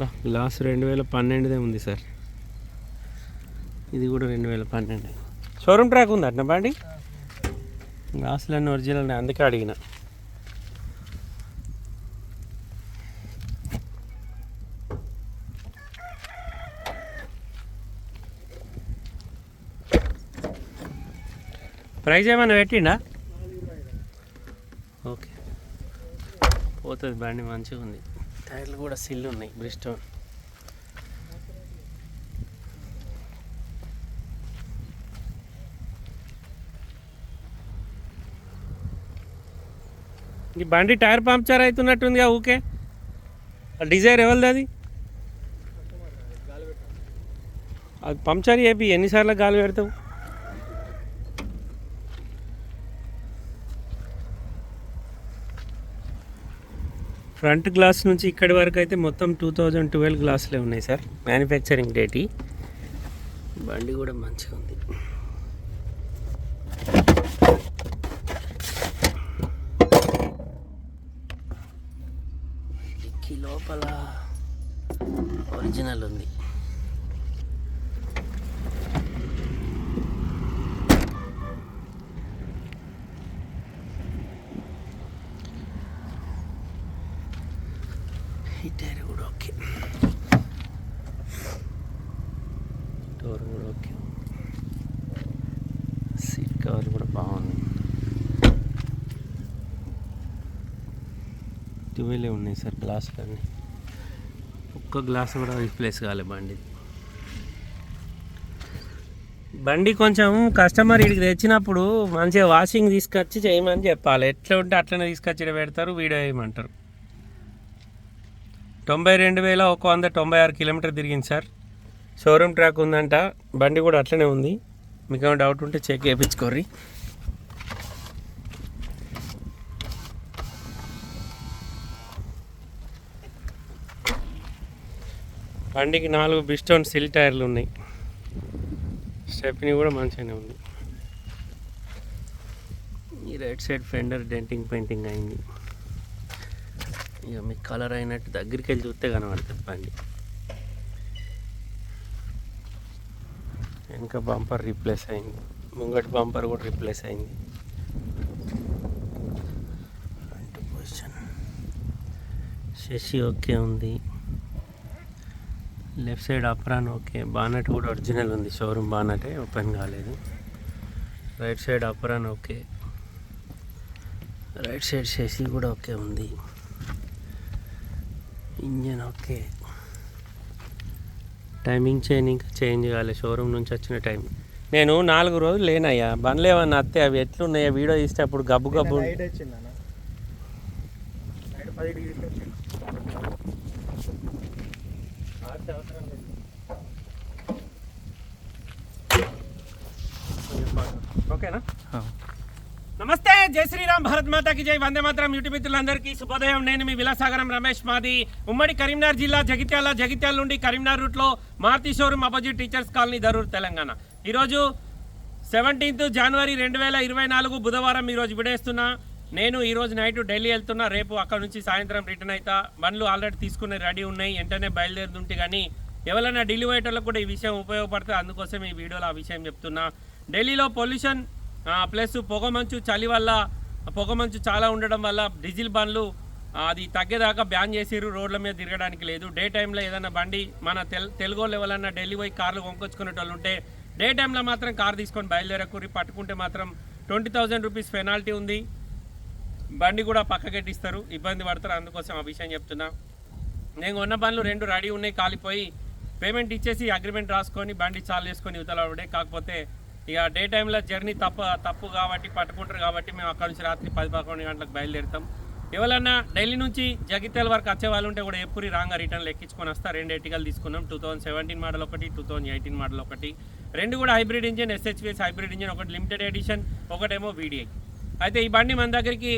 Last glass రెండు వేల పన్నెండుదే ఉంది సార్. ఇది కూడా రెండు వేల పన్నెండు. షోరూమ్ ట్రాక్ ఉంది అట్నా బండి? గ్లాసులన్నీ ఒరిజినల్ అందుకే అడిగిన. ప్రైజ్ ఏమైనా పెట్టిండా? ఓకే. పోతుంది బండి మంచిగా ఉంది టైర్లు కూడా సిల్ ఉన్నాయి బ్రిస్టోన్. ఈ బండి టైర్ పంక్చర్ అవుతున్నట్టుందిగా ఊకే. ఆ డిజైర్ ఎవరిది అది? అది పంక్చర్ చేపి ఎన్నిసార్లు గాలి పెడతావు? ఫ్రంట్ గ్లాస్ నుంచి ఇక్కడి వరకు అయితే మొత్తం టూ థౌజండ్ ట్వెల్వ్ గ్లాసులే ఉన్నాయి సార్. మ్యానుఫ్యాక్చరింగ్ డేట్ బండి కూడా మంచిగా ఉంది. లోపల ఒరిజినల్ ఉంది. ఈ టైర్ కూడా ఓకే డోర్ కూడా ఓకే సీట్ కవర్ కూడా బాగుంది. టువేలే ఉన్నాయి సార్ గ్లాసులన్నీ ఒక్క గ్లాస్ కూడా రీప్లేస్ కాలే బండి. బండి కొంచెం కస్టమర్ ఇడికి తెచ్చినప్పుడు మంచిగా వాషింగ్ తీసుకొచ్చి చేయమని చెప్పాలి. ఎట్లా ఉంటే అట్లనే తీసుకొచ్చి పెడతారు వీడియో వేయమంటారు. తొంభై రెండు వేల ఒక వంద తొంభై ఆరు కిలోమీటర్ తిరిగింది సార్. షోరూమ్ ట్రాక్ ఉందంట. బండి కూడా అట్లనే ఉంది. మీకు ఏమైనా డౌట్ ఉంటే చెక్ చేయించుకోర్రి. బండికి నాలుగు బిస్టోన్ సిల్ టైర్లు ఉన్నాయి. స్టెప్ని కూడా మంచిగానే ఉంది. ఈ right side fender denting painting అయింది. ఇక మీకు కలర్ అయినట్టు దగ్గరికి వెళ్ళి చూస్తే కనబడుతుంది బండి. వెనక బంపర్ రీప్లేస్ అయింది. ముంగటి బంపర్ కూడా రీప్లేస్ అయింది. ఫ్రంట్ పొజిషన్ శశి ఓకే ఉంది. Left side apron okay. Bonnet కూడా ఒరిజినల్ ఉంది. షోరూమ్ బానటే ఓపెన్ కాలేదు. Right side apron okay. Right side chassis కూడా ఓకే ఉంది. Engine okay. టైమింగ్ చైన్ ఇంకా చేంజ్ కాలే షోరూమ్ నుంచి వచ్చిన టైం. నేను నాలుగు రోజులు లేనయ్యా. బండ్లు ఏమన్నా అత్తే అవి ఎట్లున్నాయో వీడియో తీస్తే అప్పుడు గబ్బు గబ్బు ఓకేనా? నమస్తే జై శ్రీరామ్ భారత్ మాతాకి జై. వందే మాత్రం యూట్యూబ్ మిత్రులందరికీ శుభోదయం. నేను మీ విలాసాగరం రమేష్ మాది. ఉమ్మడి కరీంనగర్ జిల్లా జగిత్యాల జగిత్యాల నుండి కరీంనగర్ రూట్లో Maruti showroom opposite teachers colony Darur Telangana. ఈరోజు సెవెంటీన్త్ జనవరి రెండు వేల ఇరవై నాలుగు బుధవారం ఈరోజు విడేస్తున్నా. నేను ఈరోజు నైట్ ఢిల్లీ వెళ్తున్నా. రేపు అక్కడ నుంచి సాయంత్రం రిటర్న్ అవుతా బండ్లు ఆల్రెడీ తీసుకునే రెడీ ఉన్నాయి. వెంటనే బయలుదేరుతుంటే కానీ ఎవరైనా ఢిల్లీ పోయేటోళ్ళకు కూడా ఈ విషయం ఉపయోగపడుతుంది. అందుకోసం ఈ వీడియోలో ఆ విషయం చెప్తున్నా. ఢిల్లీలో పొల్యూషన్ ప్లస్ పొగమంచు చలి వల్ల పొగమంచు చాలా ఉండడం వల్ల డీజిల్ బండ్లు అది తగ్గేదాకా బ్యాన్ చేసిర్రు రోడ్ల మీద తిరగడానికి లేదు. డే టైంలో ఏదైనా బండి మన తెల్ తెలుగు ఎవరన్నా ఢిల్లీ పోయి కార్లు కొనుక్కొచ్చుకునే వాళ్ళు ఉంటే డే టైంలో మాత్రం కార్ తీసుకొని బయలుదేరకూరి పట్టుకుంటే మాత్రం ట్వంటీ థౌజండ్ రూపీస్ పెనాల్టీ ఉంది. బండి కూడా పక్కకెట్టిస్తారు ఇబ్బంది పడతారు. అందుకోసం ఆ విషయం చెప్తున్నా. నేను కొన్న బండ్లు రెండు రెడీ ఉన్నాయి కాలిపోయి. పేమెంట్ ఇచ్చేసి అగ్రిమెంట్ రాసుకొని బండి చాలు చేసుకొని ఇవతల కాకపోతే ఇక డే టైంలో జర్నీ తప్ప తప్పు కాబట్టి పట్టుకుంటారు కాబట్టి మేము అక్కడ నుంచి రాత్రి పది పదకొండు గంటలకు బయలుదేరుతాం. ఎవరన్నా ఢిల్లీ నుంచి జగిత్యాల వరకు వచ్చే వాళ్ళు ఉంటే కూడా ఎప్పుడు రాంగా రిటర్న్ ఎక్కించుకొని వస్తా రెండు ఎట్టికలు తీసుకున్నాం. టూ థౌసండ్ సెవెంటీన్ మోడల్ ఒకటి టూ థౌసండ్ ఎయిటీన్ మోడల్ ఒకటి. రెండు కూడా hybrid engine SHVS hybrid engine ఒకటి లిమిటెడ్ ఎడిషన్ ఒకటేమో వీడిఐ అయితే ఈ బండి మన దగ్గరికి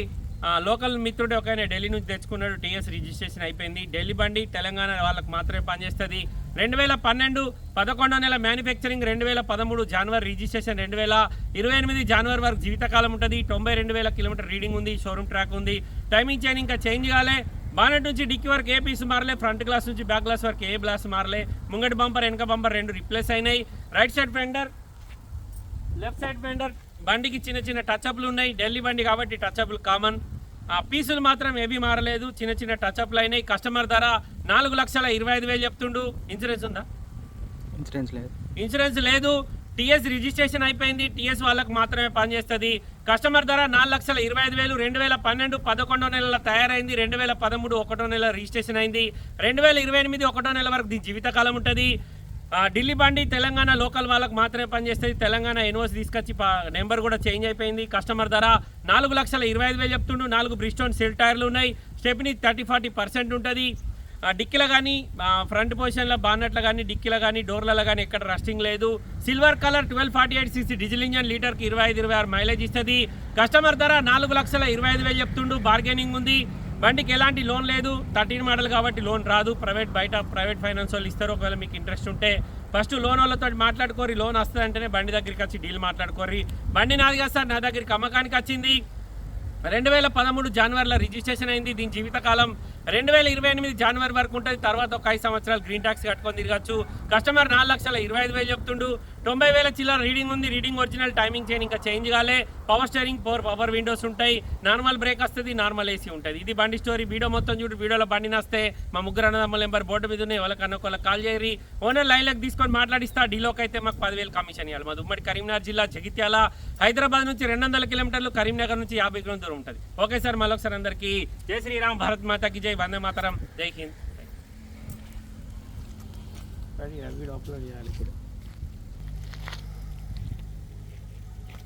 లోకల్ మిత్రుడు ఒక ఆయన ఢిల్లీ నుంచి తెచ్చుకున్నాడు. టీఎస్ రిజిస్ట్రేషన్ అయిపోయింది. ఢిల్లీ బండి తెలంగాణ వాళ్ళకి మాత్రమే పనిచేస్తుంది. రెండు వేల పన్నెండు పదకొండో నెల మ్యానుఫ్యాక్చరింగ్ రెండు వేల పదమూడు జనవరి రిజిస్ట్రేషన్ రెండు వేల ఇరవై ఎనిమిది జనవరి వరకు జీవితకాలం ఉంటుంది. తొంభై రెండు వేల కిలోమీటర్ రీడింగ్ ఉంది షోరూమ్ ట్రాక్ ఉంది. టైమింగ్ చైన్ ఇంకా చేంజ్ కాలే. బానెట్ నుంచి డిక్కి వరకు ఏ పీస్ మారలే ఫ్రంట్ గ్లాస్ నుంచి బ్యాక్ గ్లాస్ వరకు ఏ గ్లాస్ మారలే. ముంగటి బంపర్ వెనక బంపర్ రెండు రిప్లేస్ అయినాయి. Right side fender left side fender బండికి చిన్న చిన్న టచ్అప్లు ఉన్నాయి. ఢిల్లీ బండి కాబట్టి టచ్అప్లు కామన్ ఆ పీసులు మాత్రం ఏవి మారలేదు. చిన్న చిన్న టచ్అప్లు అయినాయి. కస్టమర్ ధర నాలుగు లక్షల ఇరవై ఐదు వేలు చెప్తుండు. ఇన్సూరెన్స్ ఉందా? ఇన్సూరెన్స్ లేదు. ఇన్సూరెన్స్ లేదు. టీఎస్ రిజిస్ట్రేషన్ అయిపోయింది. టీఎస్ వాళ్ళకి మాత్రమే పనిచేస్తుంది కస్టమర్ ధర నాలుగు లక్షల ఇరవై ఐదు వేలు. రెండు వేల పన్నెండు పదకొండో నెలల తయారైంది. రెండు వేల పదమూడు ఒకటో నెల రిజిస్ట్రేషన్ అయింది. రెండు వేల ఇరవై ఎనిమిది ఒకటో నెల వరకు దీని జీవితకాలం ఉంటుంది. ఢిల్లీ బండి తెలంగాణ లోకల్ వాళ్ళకు మాత్రమే పనిచేస్తుంది. తెలంగాణ ఎన్ఓసి తీసుకొచ్చి నెంబర్ కూడా చేంజ్ అయిపోయింది. కస్టమర్ ధర నాలుగు లక్షల ఇరవై ఐదు వేలు చెప్తుండు. నాలుగు బ్రిస్టోన్ సెల్ టైర్లు ఉన్నాయి. స్టెప్ని థర్టీ ఫార్టీ పర్సెంట్ ఉంటుంది. డిక్కీలో కానీ ఫ్రంట్ పొజిషన్లో బాన్నట్లో కానీ డిక్కీలో కానీ డోర్లలో కానీ ఎక్కడ రస్టింగ్ లేదు. Silver colour twelve forty eight six diesel engine లీటర్కి ఇరవై ఐదు ఇరవై ఆరు మైలేజ్ ఇస్తుంది. కస్టమర్ ధర నాలుగు లక్షల ఇరవై ఐదు వేలు చెప్తుండు. బార్గెనింగ్ ఉంది. బండికి ఎలాంటి లోన్ లేదు. థర్టీన్ మోడల్ కాబట్టి లోన్ రాదు. ప్రైవేట్ బయట ప్రైవేట్ ఫైనాన్స్ వాళ్ళు ఇస్తారు. ఒకవేళ మీకు ఇంట్రెస్ట్ ఉంటే ఫస్ట్ లోన్ వాళ్ళతో మాట్లాడుకోరి లోన్ వస్తుంది అంటేనే బండి దగ్గరికి వచ్చి డీల్ మాట్లాడుకోరి బండి నాది కదా సార్ నా దగ్గరికి అమ్మకానికి వచ్చింది. రెండు వేల పదమూడు జనవరిలో రిజిస్ట్రేషన్ అయింది. దీని జీవితకాలం రెండు వేల ఇరవై ఎనిమిది జనవరి వరకు ఉంటుంది. తర్వాత ఒక ఐదు సంవత్సరాలు గ్రీన్ ట్యాక్స్ కట్టుకొని తిరగచ్చు. కస్టమర్ నాలుగు లక్షల ఇరవై ఐదు వేలు చెప్తుండు. తొంభై వేల చిల్లర రీడింగ్ ఉంది. రీడింగ్ ఒరిజినల్ టైమింగ్ చైన్ ఇంకా చేంజ్ కాలే. Power steering four power windows ఉంటాయి. నార్మల్ బ్రేక్ వస్తుంది నార్మల్ ఏసీ ఉంటుంది. ఇది బండి స్టోరీ వీడియో మొత్తం చూడు వీడియోలో బండి నస్తే. మా ముగ్గురు అన్నదమ్ముల నెంబర్ బోర్డు మీద ఉన్నాయి. వాళ్ళకన్నా ఒకళ్ళకి కాల్ చేయరి ఓనర్ లైన్లకు తీసుకొని మాట్లాడిస్తా. డీలోకి అయితే మాకు పదివేలు కమిషన్ ఇవ్వాలి మాది ఉమ్మడి కరీంనగర్ జిల్లా జగిత్యాల. హైదరాబాద్ నుంచి రెండు వందల కిలోమీటర్లు కరీంనగర్ నుంచి యాభై కిలోమీటర్ దూరం ఉంటుంది. ఓకే సార్ మరొకసారి అందరికీ జై శ్రీరామ్ భారత్ మాతాకి జై వందే మాతరం. జై హింద్. అది వీడియో అప్లోడ్ చేయాలి ఇప్పుడు.